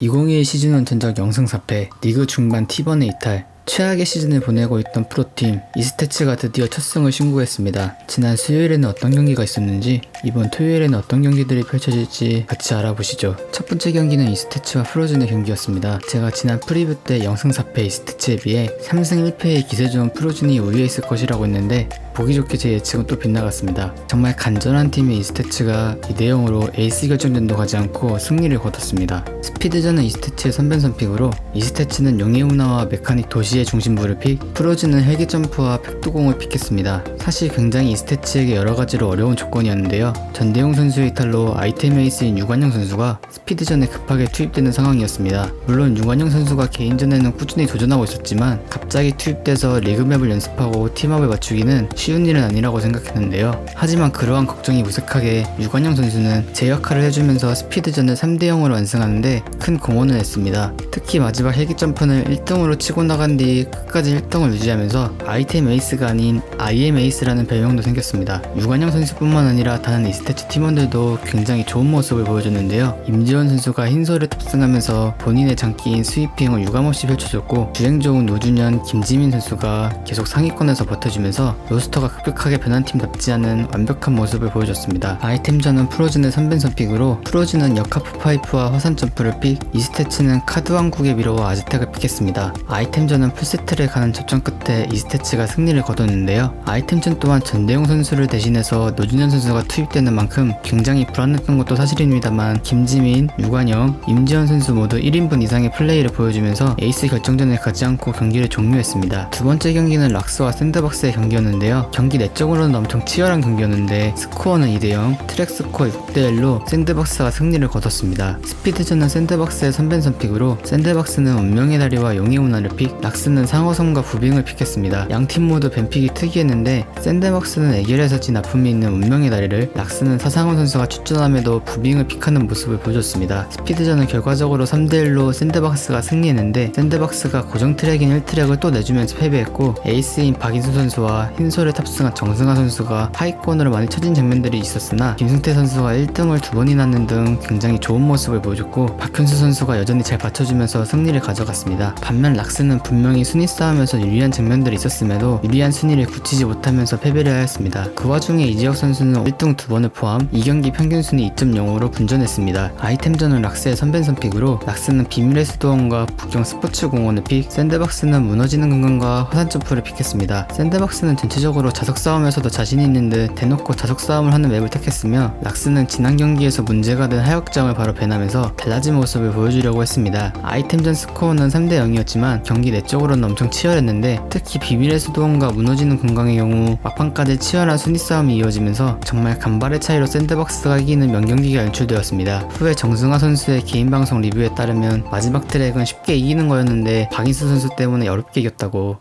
2021 시즌 1 전적 영승 4패, 리그 중반 T1의 이탈, 최악의 시즌을 보내고 있던 프로팀 이스테츠가 드디어 첫 승을 신고했습니다. 지난 수요일에는 어떤 경기가 있었는지 이번 토요일에는 어떤 경기들이 펼쳐질지 같이 알아보시죠. 첫 번째 경기는 이스테츠와 프로즌의 경기였습니다. 제가 지난 프리뷰 때 영승 4패 이스테츠에 비해 3승 1패의 기세 좋은 프로즌이 우위에 있을 것이라고 했는데 보기 좋게 제 예측은 또 빗나갔습니다. 정말 간절한 팀의 이스테츠가 2대0으로 에이스 결정전도 가지 않고 승리를 거뒀습니다. 스피드전은 이스테츠의 선변선 픽으로 이스테츠는 용해우나와 메카닉 도시의 중심부를 픽, 프로즈는 헬기 점프와 팩도공을 픽했습니다. 사실 굉장히 이스테츠에게 여러 가지로 어려운 조건이었는데요. 전대용 선수의 이탈로 아이템 에이스인 유관영 선수가 스피드전에 급하게 투입되는 상황이었습니다. 물론 유관영 선수가 개인전에는 꾸준히 도전하고 있었지만 갑자기 투입돼서 리그맵을 연습하고 팀업을 맞추기는 쉬운 일은 아니라고 생각했는데요. 하지만 그러한 걱정이 무색하게 유관영 선수는 제 역할을 해주면서 스피드전을 3대0으로 완승하는데 큰 공헌을 했습니다. 특히 마지막 헬기 점프는 1등으로 치고 나간 뒤 끝까지 1등을 유지하면서 아이템 에이스가 아닌 IM 에이스라는 별명도 생겼습니다. 유관영 선수뿐만 아니라 다른 이스테츠 팀원들도 굉장히 좋은 모습을 보여줬는데요. 임지원 선수가 흰소를 탑승하면서 본인의 장기인 스위핑 을 유감없이 펼쳐줬고 주행 좋은 노준현, 김지민 선수가 계속 상위권에서 버텨주면서 로스터 가 급격하게 변한 팀답지 않은 완벽한 모습을 보여줬습니다. 아이템전은 프로즈의 3벤선 픽으로 프로즈는 역하프 파이프와 화산 점프를 픽, 이스테츠는 카드 왕국의 미로와 아즈텍을 픽했습니다. 아이템전은 풀세트를 가는 접전 끝에 이스테츠가 승리를 거뒀는데요. 아이템전 또한 전대용 선수를 대신해서 노준현 선수가 투입되는 만큼 굉장히 불안했던 것도 사실입니다만 김지민, 유관영, 임지현 선수 모두 1인분 이상의 플레이를 보여주면서 에이스 결정전에 가지 않고 경기를 종료했습니다. 두 번째 경기는 락스와 샌드박스의 경기였는데요. 경기 내적으로는 엄청 치열한 경기였는데 스코어는 2대0, 트랙 스코어 6대1로 샌드박스가 승리를 거뒀습니다. 스피드전은 샌드박스의 선벤선 픽으로 샌드박스는 운명의 다리와 용의 운하를 픽, 락스는 상어섬과 부빙을 픽했습니다. 양 팀 모두 뱀픽이 특이했는데 샌드박스는 애결에서 진 아픔이 있는 운명의 다리를, 락스는 사상원 선수가 출전함에도 부빙을 픽하는 모습을 보여줬습니다. 스피드전은 결과적으로 3대1로 샌드박스가 승리했는데 샌드박스가 고정 트랙인 1트랙을 또 내주면서 패배했고 에이스인 박인수 선수와 흰 솔에 탑승한 정승하 선수가 하위권으로 많이 처진 장면들이 있었으나 김승태 선수가 1등을 두 번이나 하는 등 굉장히 좋은 모습을 보여줬고 박현수 선수가 여전히 잘 받쳐주면서 승리를 가져갔습니다. 반면 락스는 분명히 순위 싸움에서 유리한 장면들이 있었음에도 유리한 순위를 굳히지 못하면서 패배를 하였습니다. 그 와중에 이지혁 선수는 1등 두 번을 포함 2경기 평균 순위 2.05로 분전했습니다. 아이템전은 락스의 선벤선 픽으로 락스는 비밀의 수도원과 북경 스포츠 공원을 픽, 샌드박스는 무너지는 공간과 화산 점프를 픽했습니다. 샌드박스는 전체적으로 자석 싸움에서도 자신 있는 듯 대놓고 자석 싸움을 하는 맵을 택했으며 락스는 지난 경기에서 문제가 된 하역장을 바로 배나면서 달라진 모습을 보여주려고 했습니다. 아이템전 스코어는 3대 0이었지만 경기 내적으로는 엄청 치열했는데 특히 비밀의 수도원과 무너지는 공간의 경우 막판까지 치열한 순위 싸움이 이어지면서 정말 간발의 차이로 샌드박스가 이기는 명경기가 연출되었습니다. 후에 정승화 선수의 개인 방송 리뷰에 따르면 마지막 트랙은 쉽게 이기는 거였는데 박인수 선수 때문에 어렵게 이겼다고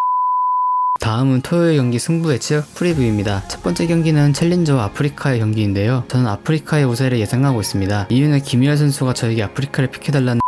다음은 토요일 경기 승부 예측 프리뷰입니다. 첫 번째 경기는 챌린저와 아프리카의 경기인데요. 저는 아프리카의 우세를 예상하고 있습니다. 이유는 김희열 선수가 저에게 아프리카를 픽해달라는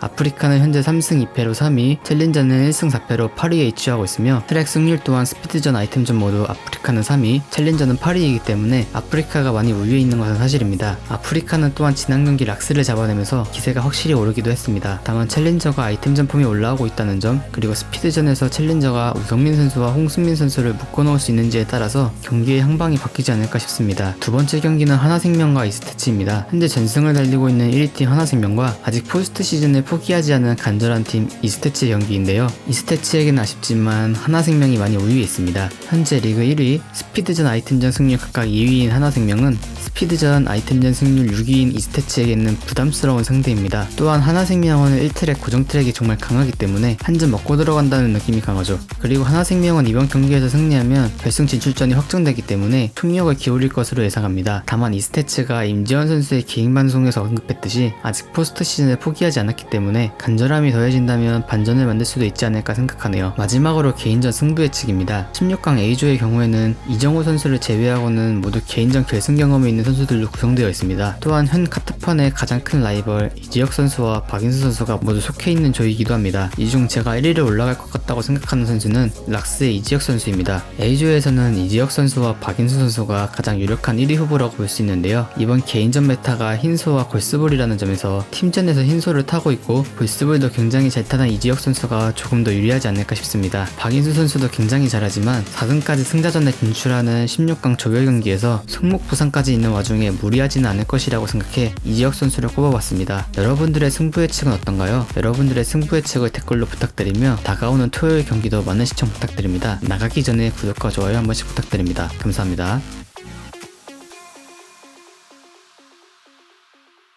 아프리카는 현재 3승 2패로 3위, 챌린저는 1승 4패로 8위에 위치하고 있으며 트랙 승률 또한 스피드전 아이템전 모두 아프리카는 3위, 챌린저는 8위이기 때문에 아프리카가 많이 우위에 있는 것은 사실입니다. 아프리카는 또한 지난 경기 락스를 잡아내면서 기세가 확실히 오르기도 했습니다. 다만 챌린저가 아이템전 폼이 올라오고 있다는 점, 그리고 스피드전에서 챌린저가 우성민 선수와 홍승민 선수를 묶어놓을 수 있는지에 따라서 경기의 향방이 바뀌지 않을까 싶습니다. 두 번째 경기는 하나생명과 이스테츠입니다. 현재 전승을 달리고 있는 1위팀 하나생명과 아직 포스트 시즌을 포기하지 않은 간절한 팀 이스테츠의 경기인데요. 이스테츠에게는 아쉽지만 하나생명이 많이 우위에 있습니다. 현재 리그 1위, 스피드전 아이템전 승률 각각 2위인 하나생명은 스피드전 아이템전 승률 6위인 이스테츠에게는 부담스러운 상대입니다. 또한 하나생명은 1트랙 고정 트랙이 정말 강하기 때문에 한 점 먹고 들어간다는 느낌이 강하죠. 그리고 하나생명은 이번 경기에서 승리하면 결승 진출전이 확정되기 때문에 총력을 기울일 것으로 예상합니다. 다만 이스테츠가 임지원 선수의 개인 방송에서 언급했듯이 아직 포스트 시즌을 포기하지 않았기 때문에 간절함이 더해진다면 반전을 만들 수도 있지 않을까 생각하네요. 마지막으로 개인전 승부 예측입니다. 16강 A조의 경우에는 이정우 선수를 제외하고는 모두 개인전 결승 경험이 있는 선수들로 구성되어 있습니다. 또한 현 카트판의 가장 큰 라이벌 이지혁 선수와 박인수 선수가 모두 속해 있는 조이기도 합니다. 이 중 제가 1위를 올라갈 것 같다고 생각하는 선수는 락스의 이지혁 선수입니다. A조에서는 이지혁 선수와 박인수 선수가 가장 유력한 1위 후보라고 볼 수 있는데요. 이번 개인전 메타가 흰소와 골스볼이라는 점에서 팀전에서 흰소를 타고 있고 골스볼도 굉장히 잘 타는 이지혁 선수가 조금 더 유리하지 않을까 싶습니다. 박인수 선수도 굉장히 잘하지만 4등까지 승자전에 진출하는 16강 조별 경기에서 손목 부상까지 있는 와중에 무리하지는 않을 것이라고 생각해 이지혁 선수를 꼽아봤습니다. 여러분들의 승부 예측은 어떤가요? 여러분들의 승부 예측을 댓글로 부탁드리며 다가오는 토요일 경기도 많은 시청 부탁드립니다. 나가기 전에 구독과 좋아요 한 번씩 부탁드립니다. 감사합니다.